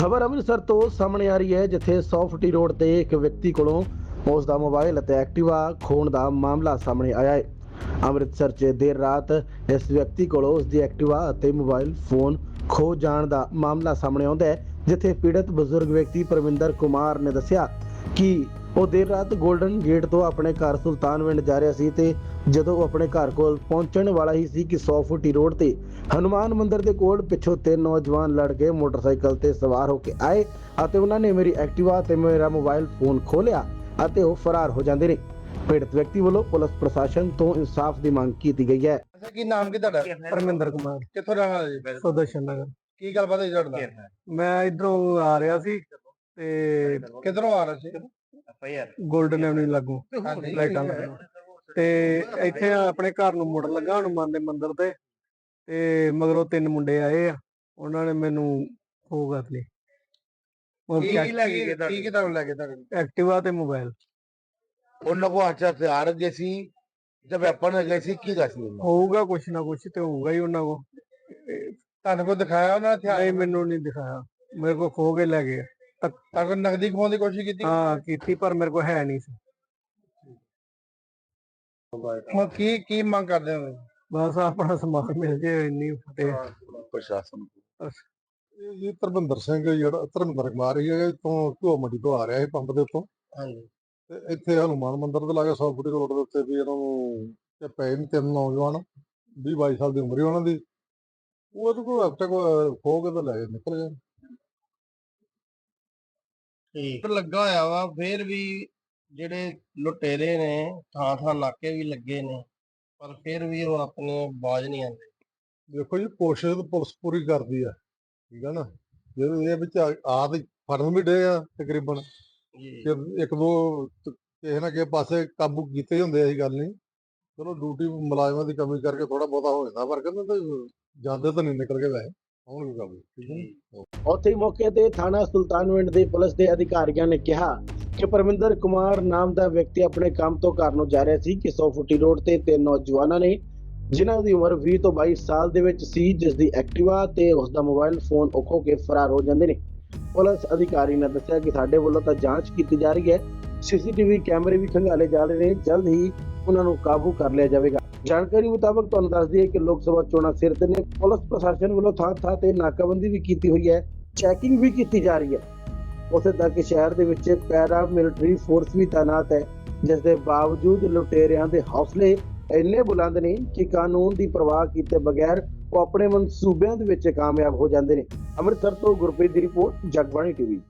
ਖਬਰ ਅੰਮ੍ਰਿਤਸਰ ਤੋਂ ਸਾਹਮਣੇ ਆ ਰਹੀ ਹੈ, ਜਿੱਥੇ ਸੌਫਟੀ ਰੋਡ ਤੇ ਇੱਕ ਵਿਅਕਤੀ ਕੋਲੋਂ ਉਸ ਦਾ ਮੋਬਾਈਲ ਅਤੇ ਐਕਟਿਵਾ ਖੋਣ ਦਾ ਮਾਮਲਾ ਸਾਹਮਣੇ ਆਇਆ ਹੈ। ਅੰਮ੍ਰਿਤਸਰ 'ਚ ਦੇਰ ਰਾਤ ਇਸ ਵਿਅਕਤੀ ਕੋਲੋਂ ਉਸ ਦੀ ਐਕਟਿਵਾ ਅਤੇ ਮੋਬਾਈਲ ਫੋਨ ਖੋ ਜਾਣ ਦਾ ਮਾਮਲਾ ਸਾਹਮਣੇ ਆਉਂਦਾ ਹੈ, ਜਿੱਥੇ ਪੀੜਤ ਬਜ਼ੁਰਗ ਵਿਅਕਤੀ ਪਰਵਿੰਦਰ ਕੁਮਾਰ ਨੇ ਦੱਸਿਆ ਕਿ ਉਹ ਦੇਰ ਰਾਤ 골ਡਨ ਗੇਟ ਤੋਂ ਆਪਣੇ ਘਰ ਸੁਲਤਾਨਵਿੰਡ ਜਾ ਰਿਹਾ ਸੀ ਤੇ ਜਦੋਂ ਉਹ ਆਪਣੇ ਘਰ ਕੋਲ ਪਹੁੰਚਣ ਵਾਲਾ ਹੀ ਸੀ ਕਿ 100 ਫੁੱਟੀ ਰੋਡ ਤੇ ਹਨੂਮਾਨ ਮੰਦਿਰ ਦੇ ਕੋਲ ਪਿੱਛੋਂ ਤਿੰਨ ਨੌਜਵਾਨ ਲੜ ਕੇ ਮੋਟਰਸਾਈਕਲ ਤੇ ਸਵਾਰ ਹੋ ਕੇ ਆਏ ਅਤੇ ਉਹਨਾਂ ਨੇ ਮੇਰੀ ਐਕਟਿਵਾ ਤੇ ਮੇਰਾ ਮੋਬਾਈਲ ਫੋਨ ਖੋਲਿਆ ਅਤੇ ਉਹ ਫਰਾਰ ਹੋ ਜਾਂਦੇ ਨੇ। ਪੀੜਤ ਵਿਅਕਤੀ ਵੱਲੋਂ ਪੁਲਿਸ ਪ੍ਰਸ਼ਾਸਨ ਤੋਂ ਇਨਸਾਫ ਦੀ ਮੰਗ ਕੀਤੀ ਗਈ ਹੈ। ਅੱਛਾ ਕੀ ਨਾਮ ਕੀ ਤੁਹਾਡਾ? ਪਰਮਿੰਦਰ ਕੁਮਾਰ। ਕਿੱਥੋਂ ਰਹਿਣ ਵਾਲੇ ਜੀ? ਸੁਦਰਸ਼ਨ ਨਗਰ। ਕੀ ਗੱਲਬਾਤ ਹੋਈ ਤੁਹਾਡੇ ਮੈਂ ਇਧਰੋਂ ਆ ਰਿਹਾ ਸੀ ਤੇ ਕਿੱਧਰੋਂ ਆ ਰਹੇ ਸੀ? ਐਫਆਈਆਰ ਐਵਨਿਊ ਲਾਗੂ ਲਾਈਟਾਂ ਲੱਗਣ ਤੇ ਇੱਥੇ ਆਪਣੇ ਘਰ ਨੂੰ ਮੁੜ ਲੱਗਾ ਹਨੂਮਾਨ ਦੇ ਮੰਦਿਰ ਤੇ। ਤੇ ਮਗਰੋਂ ਤਿੰਨ ਮੁੰਡੇ ਆਏ ਆ ਉਹਨਾਂ ਨੇ ਮੈਨੂੰ ਹੋ ਕਰ ਲਈ ਉਹ ਕੀ ਲੱਗੇ ਕਿ ਕੀ ਕਿਦਾਂ ਲੱਗੇ ਤੁਹਾਨੂੰ ਐਕਟਿਵਾ ਤੇ ਮੋਬਾਈਲ ਉਹਨਾਂ ਕੋ ਅੱਛਾ ਹਥਿਆਰ ਜੈਸੀ जब अपन गए सी की गस नहीं होगा कुछ ना कुछ तो होगा ही उन्होंने को ਤੁਹਾਨੂੰ ਕੋ ਦਿਖਾਇਆ ਉਹਨਾਂ ਹਥਿਆਰ? ਨਹੀਂ ਮੈਨੂੰ ਨਹੀਂ ਦਿਖਾਇਆ। ਮੇਰੇ ਕੋ ਖੋ ਕੇ ਲੈ ਗਏ ਤੱਕ ਨਗਦੀ ਖਵਾਉਣ ਦੀ ਕੋਸ਼ਿਸ਼ ਕੀਤੀ। ਹਾਂ ਕੀਤੀ ਪਰ ਮੇਰੇ ਕੋਲ ਹੈ ਨਹੀਂ ਸੀ। ਹੁਣ ਕੀ ਕੀ ਮੰਗ ਕਰਦੇ ਹੋ? ਬਸ ਆਪਣਾ ਸਮਾਨ ਮਿਲ ਜੇ ਇੰਨੀ ਫਟੇ। ਪ੍ਰਸ਼ਾਸਨ ਇਹ ਧਰਮਿੰਦਰ ਸਿੰਘ ਜਿਹੜਾ ਧਰਮਿੰਦਰ ਕੁਮਾਰ ਇਹ ਤੋਂ ਘੋ ਮੰਡੀ ਤੋਂ ਆ ਰਿਹਾ ਇਹ ਪੰਪ ਦੇ ਉੱਤੋਂ। ਹਾਂਜੀ। ਇੱਥੇ ਹਨੂਮਾਨ ਮੰਦਿਰ ਲਾਗੇ 100 ਫੁੱਟ ਰੋਡ ਦੇ ਉੱਤੇ ਵੀ ਇਹਨਾਂ ਨੂੰ ਤੇ ਪੈ ਤਿੰਨ ਨੌਜਵਾਨ 20 22 ਸਾਲ ਦੀ ਉਮਰ ਦੀ। ਉਹ ਖੋ ਕੇ ਤਾਂ ਲੈ ਨਿਕਲ ਗਏ। ਠੀਕ। ਲੱਗਾ ਹੋਇਆ ਵਾ ਫੇਰ ਵੀ ਜਿਹੜੇ ਲੁਟੇਰੇ ਨੇ ਥਾਂ ਥਾਂ ਨਾਕੇ ਵੀ ਲੱਗੇ ਨੇ ਪਰ ਫਿਰ ਵੀ ਉਹ ਆਪਣੇ ਬਾਜ ਨਹੀਂ ਆਉਂਦੇ। ਦੇਖੋ ਜੀ ਕੋਸ਼ਿਸ਼ ਤਾਂ ਪੁਲਿਸ ਪੂਰੀ ਕਰਦੀ ਆ ਠੀਕ ਆ ਨਾ? ਜਿਹੜੇ ਇਹ ਵਿੱਚ ਆ ਆ ਤੇ ਫੜਨ ਵੀ ਡੇ ਆ ਤਕਰੀਬਨ। ਜੀ। ਕਿ ਇੱਕ ਦੋ ਕਿਸੇ ਨਾ ਕਿਸੇ ਪਾਸੇ ਕਾਬੂ ਕੀਤੇ ਹੁੰਦੇ ਆ ਇਹ ਗੱਲ ਨਹੀਂ। ਚਲੋ ਡਿਊਟੀ ਮੁਲਾਜ਼ਮਾਂ ਦੀ ਕਮੀ ਕਰਕੇ ਥੋੜਾ ਬਹੁਤਾ ਹੋ ਜਾਂਦਾ ਪਰ ਕਹਿੰਦੇ ਤਾਂ ਜਾਂਦੇ ਤਾਂ ਨਹੀਂ ਨਿਕਲ ਕੇ ਵੈਸੇ। ਆਉਣਗੇ ਕਾਬੂ ਠੀਕ ਹੈ ਨਾ? ਉੱਥੇ ਹੀ ਮੌਕੇ ਤੇ ਥਾਣਾ ਸੁਲਤਾਨਵਿੰਡ ਦੇ ਪੁਲਿਸ ਦੇ ਅਧਿਕਾਰੀਆਂ ਨੇ ਕਿਹਾ ਕਿ ਪਰਮਿੰਦਰ ਕੁਮਾਰ ਨਾਮ ਦਾ ਵਿਅਕਤੀ ਆਪਣੇ ਕੰਮ ਤੋਂ ਘਰ ਨੂੰ ਜਾ ਰਿਹਾ ਸੀ ਕਿ 100 ਫੁੱਟੀ ਰੋਡ ਤੇ ਤਿੰਨ ਨੌਜਵਾਨਾਂ ਨੇ ਜਿਨ੍ਹਾਂ ਦੀ ਉਮਰ 20 ਤੋਂ 22 ਸਾਲ ਦੇ ਵਿੱਚ ਸੀ ਜਿਸ ਦੀ ਐਕਟਿਵਾ ਤੇ ਉਸ ਦਾ ਮੋਬਾਈਲ ਫੋਨ ਖੋ ਕੇ ਫਰਾਰ ਹੋ ਜਾਂਦੇ ਨੇ। ਪੁਲਿਸ ਅਧਿਕਾਰੀ ਨੇ ਦੱਸਿਆ ਕਿ ਸਾਡੇ ਵੱਲੋਂ ਤਾਂ ਜਾਂਚ ਕੀਤੀ ਜਾ ਰਹੀ ਹੈ। ਸੀਸੀਟੀਵੀ ਕੈਮਰੇ ਵੀ ਖੰਗਾਲੇ ਜਾ ਰਹੇ ਨੇ। ਜਲਦ ਹੀ ਉਹਨਾਂ ਨੂੰ ਕਾਬੂ ਕਰ ਲਿਆ ਜਾਵੇਗਾ। ਜਾਣਕਾਰੀ ਮੁਤਾਬਕ ਤੁਹਾਨੂੰ ਦੱਸ ਦਈਏ ਕਿ ਲੋਕ ਸਭਾ ਚੋਣਾਂ ਸਿਰ ਤੇ ਨੇ। ਪੁਲਿਸ ਪ੍ਰਸ਼ਾਸਨ ਵੱਲੋਂ ਥਾਂ ਥਾਂ ਤੇ ਨਾਕਾਬੰਦੀ ਵੀ ਕੀਤੀ ਹੋਈ ਹੈ। ਚੈਕਿੰਗ ਵੀ ਕੀਤੀ ਜਾ ਰਹੀ ਹੈ। ਉਸੇ ਤੱਕ ਸ਼ਹਿਰ ਦੇ ਵਿੱਚ ਪੈਰਾ ਮਿਲਟਰੀ ਫੋਰਸ ਵੀ ਤਾਇਨਾਤ ਹੈ, ਜਿਸ ਦੇ ਬਾਵਜੂਦ ਲੁਟੇਰਿਆਂ ਦੇ ਹੌਸਲੇ ਇੰਨੇ ਬੁਲੰਦ ਨੇ ਕਿ ਕਾਨੂੰਨ ਦੀ ਪਰਵਾਹ ਕੀਤੇ ਬਗੈਰ ਉਹ ਆਪਣੇ ਮਨਸੂਬਿਆਂ ਦੇ ਵਿੱਚ ਕਾਮਯਾਬ ਹੋ ਜਾਂਦੇ ਨੇ। ਅੰਮ੍ਰਿਤਸਰ ਤੋਂ ਗੁਰਪ੍ਰੀਤ ਦੀ ਰਿਪੋਰਟ, ਜਗਬਾਣੀ ਟੀਵੀ।